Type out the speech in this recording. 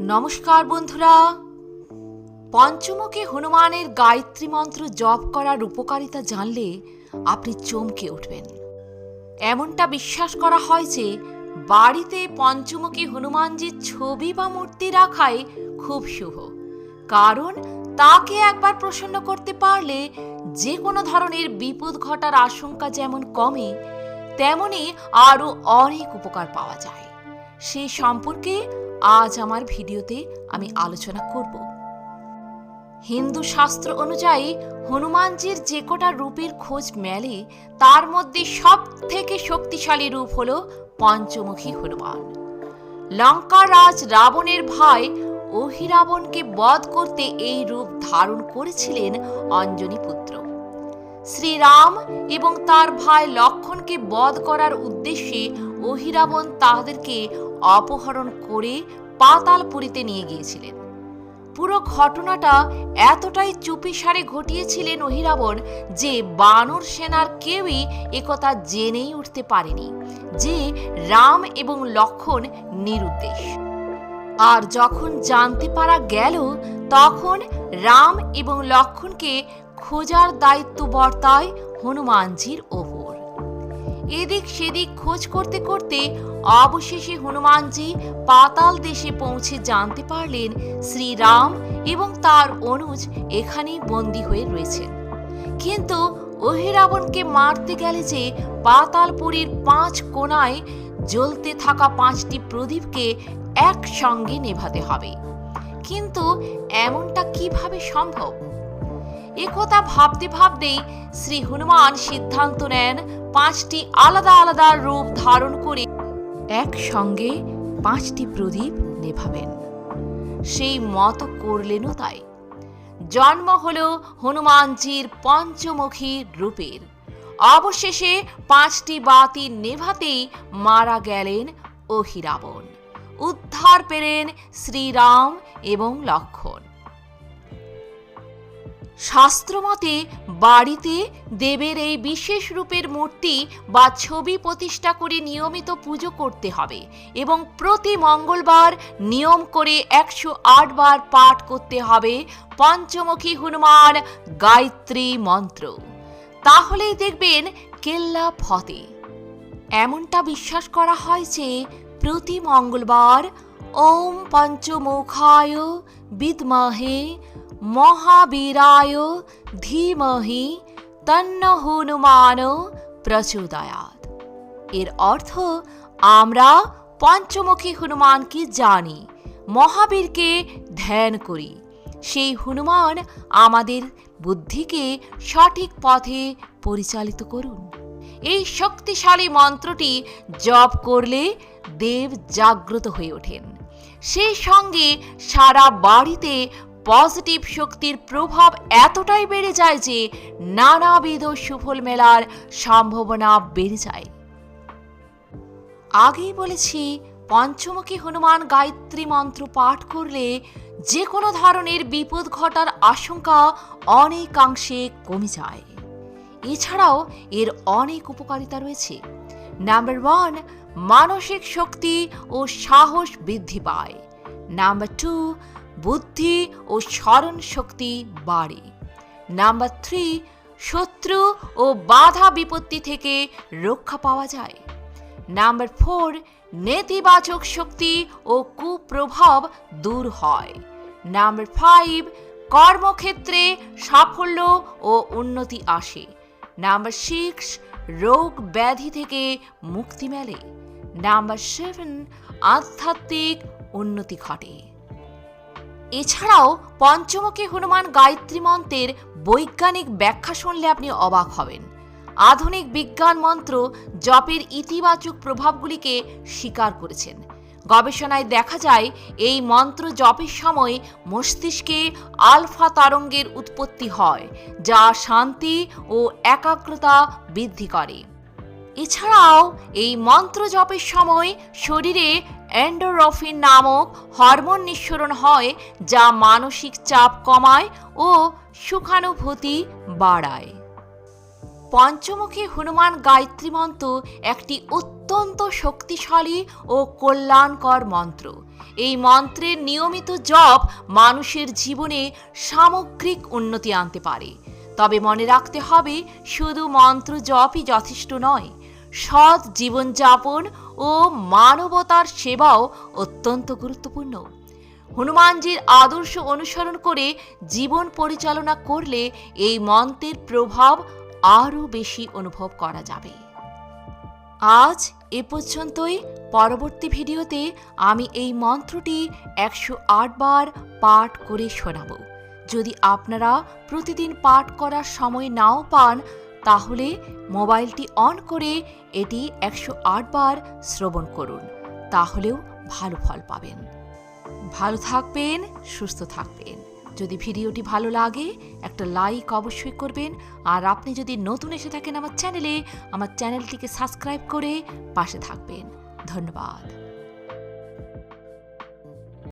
নমস্কার বন্ধুরা। পঞ্চমুখী হনুমানের গায়ত্রী মন্ত্র জপ করার উপকারিতা জানলে আপনি চমকে উঠবেন। এমনটা বিশ্বাস করা হয় যে, বাড়িতে পঞ্চমুখী হনুমানজির ছবি বা মূর্তি রাখাই খুব শুভ। কারণ, তাকে একবার প্রসন্ন করতে পারলে যে কোনো ধরনের বিপদ ঘটার আশঙ্কা যেমন কমে, তেমনি আরও অনেক উপকার পাওয়া যায়। সেই সম্পর্কে আজ আমার ভিডিওতে আমি আলোচনা করব। হিন্দু শাস্ত্র অনুযায়ী হনুমানজির যে কটা রূপের খোঁজ মেলে, তার মধ্যে সব থেকে শক্তিশালী রূপ হল পঞ্চমুখী হনুমান। লঙ্কার রাজ রাবণের ভাই অহিরাবণকে বধ করতে এই রূপ ধারণ করেছিলেন অঞ্জনী পুত্র। শ্রীরাম এবং তার ভাই লক্ষণকে বধ করার উদ্দেশ্যে অহিরাবণ তাদেরকে অপহরণ করে পাতালপুরীতে নিয়ে গিয়েছিলেন। পুরো ঘটনাটা এতটাই চুপিসারে ঘটিয়েছিলেন অহিরাবণ যে বানর সেনার কেউই একথা জেনেই উঠতে পারেনি, যে রাম এবং লক্ষণ নিরুদ্দেশ। আর যখন জানতে পারা গেল, তখন রাম এবং লক্ষণকে খোঁজার দায়িত্ব বর্তায় হনুমানজির ওপর। এদিক সেদিক খোঁজ করতে করতে অবশেষে হনুমানজি পাতাল দেশে পৌঁছে জানতে পারলেন শ্রীরাম এবং তার অনুজ এখানেই বন্দী হয়ে রয়েছেন কিন্তু অহিরাবণকে মারতে গেলে যে পাতালপুরীর পাঁচ কোণায় জ্বলতে থাকা পাঁচটি প্রদীপকে একসঙ্গে নেভাতে হবে। কিন্তু এমনটা কীভাবে সম্ভব? একথা ভাবতে ভাবতেই শ্রী হনুমান সিদ্ধান্ত নেন পাঁচটি আলাদা আলাদা রূপ ধারণ করে একসঙ্গে পাঁচটি প্রদীপ নেভাবেন। সেই মত করলেনও তাই। জন্ম হল হনুমানজির পঞ্চমুখী রূপের। অবশেষে পাঁচটি বাতি নেভাতেই মারা গেলেন অহিরাবণ। উদ্ধার পেলেন শ্রীরাম এবং লক্ষণ। শাস্ত্রমতে, বাড়িতে দেবের এই বিশেষ রূপের মূর্তি বা ছবি প্রতিষ্ঠা করে নিয়মিত পুজো করতে হবে এবং প্রতি মঙ্গলবার নিয়ম করে একশো বার পাঠ করতে হবে পঞ্চমুখী হনুমান গায়ত্রী মন্ত্র। তাহলেই দেখবেন কেল্লা ফতে। এমনটা বিশ্বাস করা হয় যে, প্রতি মঙ্গলবার ওম পঞ্চমুখায় বিদ্মহে মহাবীরায় ধীমহি তন্ন হনুমান প্রচোদয়াত এর অর্থ, আমরা পঞ্চমুখী হনুমানকে জানি, মহাবীরকে ধ্যান করি। সেই হনুমান আমাদের বুদ্ধিকে সঠিক পথে পরিচালিত করুন। এই শক্তিশালী মন্ত্রটি জপ করলে দেব জাগ্রত হয়ে ওঠেন। সেই সঙ্গে সারা বাড়িতে পজিটিভ শক্তির প্রভাব এতটাই বেড়ে যায় যে নানাবিধ সুফল মেলার সম্ভাবনা বেড়ে যায়। আগেই বলেছি, পঞ্চমুখী হনুমান গায়ত্রী মন্ত্র পাঠ করলে যে কোনো ধরনের বিপদ ঘটার আশঙ্কা অনেকাংশে কমে যায়। এছাড়াও এর অনেক উপকারিতা রয়েছে। নাম্বার ওয়ান মানসিক শক্তি ও সাহস বৃদ্ধি পায়। নাম্বার টু বুদ্ধি ও স্মরণ শক্তি বাড়ে। নাম্বার থ্রি, শত্রু ও বাধা বিপত্তি থেকে রক্ষা পাওয়া যায়। নাম্বার ফোর, নেতিবাচক শক্তি ও কুপ্রভাব দূর হয়। নাম্বার ফাইভ, কর্মক্ষেত্রে সাফল্য ও উন্নতি আসে। নাম্বার সিক্স, রোগ ব্যাধি থেকে মুক্তি মেলে। নাম্বার সেভেন, আধ্যাত্মিক উন্নতি ঘটে। এছাড়াও পঞ্চমুখী হনুমান গায়ত্রী মন্ত্রের বৈজ্ঞানিক ব্যাখ্যা শুনলে আপনি অবাক হবেন। আধুনিক বিজ্ঞান মন্ত্র জপের ইতিবাচক প্রভাবগুলিকে স্বীকার করেছেন। গবেষণায় দেখা যায়, এই মন্ত্র জপের সময় মস্তিষ্কে আলফা তরঙ্গের উৎপত্তি হয়, যা শান্তি ও একাগ্রতা বৃদ্ধি করে। এছাড়াও এই মন্ত্র জপের সময় শরীরে অ্যান্ডোরফিন নামক হরমোন নিঃসরণ হয়, যা মানসিক চাপ কমায় ও সুখানুভূতি বাড়ায়। পঞ্চমুখী হনুমান গায়ত্রী মন্ত্র একটি অত্যন্ত শক্তিশালী ও কল্যাণকর মন্ত্র। এই মন্ত্রের নিয়মিত জপ মানুষের জীবনে সামগ্রিক উন্নতি আনতে পারে। তবে মনে রাখতে হবে, শুধু মন্ত্র জপই যথেষ্ট নয় সৎ জীবনযাপন ও মানবতার সেবাও অত্যন্ত গুরুত্বপূর্ণ। হনুমানজির আদর্শ অনুসরণ করে জীবন পরিচালনা করলে এই মন্ত্রের প্রভাব আরও বেশি অনুভব করা যাবে। আজ এ পর্যন্তই। পরবর্তী ভিডিওতে আমি এই মন্ত্রটি একশো আট বার পাঠ করে শোনাব। যদি আপনারা প্রতিদিন পাঠ করার সময় নাও পান তাহলে মোবাইলটি অন করে এটি একশো বার শ্রবণ করুন, তাহলেও ভালো ফল পাবেন। ভালো থাকবেন, সুস্থ থাকবেন। যদি ভিডিওটি ভালো লাগে, একটা লাইক অবশ্যই করবেন। আর আপনি যদি নতুন এসে থাকেন আমার চ্যানেলে, আমার চ্যানেলটিকে সাবস্ক্রাইব করে পাশে থাকবেন। ধন্যবাদ।